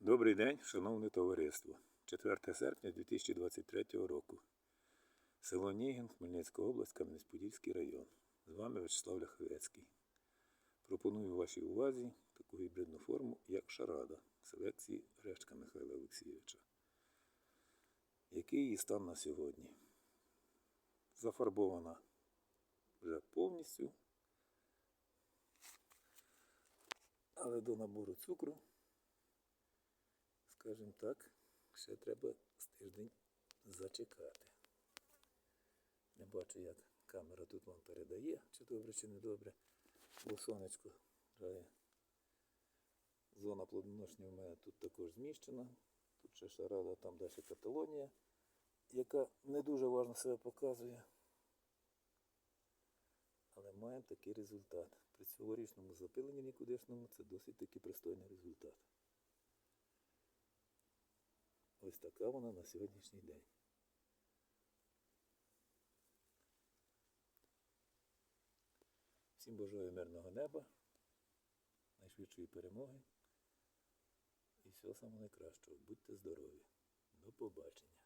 Добрий день, шановне товариство. 4 серпня 2023 року. Село Нігін, Хмельницька область, Кам'янець-Подільський район. З вами Вячеслав Ляховецький. Пропоную вашій увазі таку гібридну форму, як шарада селекції Решка Михайла Олексійовича. Який її стан на сьогодні? Зафарбована вже повністю. Але до набору цукру скажімо так, ще треба з тиждень зачекати. Не бачу, як камера тут вам передає, чи добре, чи не добре. Бо сонечко грає. Зона плодоношення в мене тут також зміщена. Тут ще шарада, там далі каталонія, яка не дуже важно себе показує. Але маємо такий результат. При цьогорічному запиленні нікудишному це досить таки пристойний результат. Ось така вона на сьогоднішній день. Всім бажаю мирного неба, найшвидшої перемоги і всього самого найкращого. Будьте здорові. До побачення.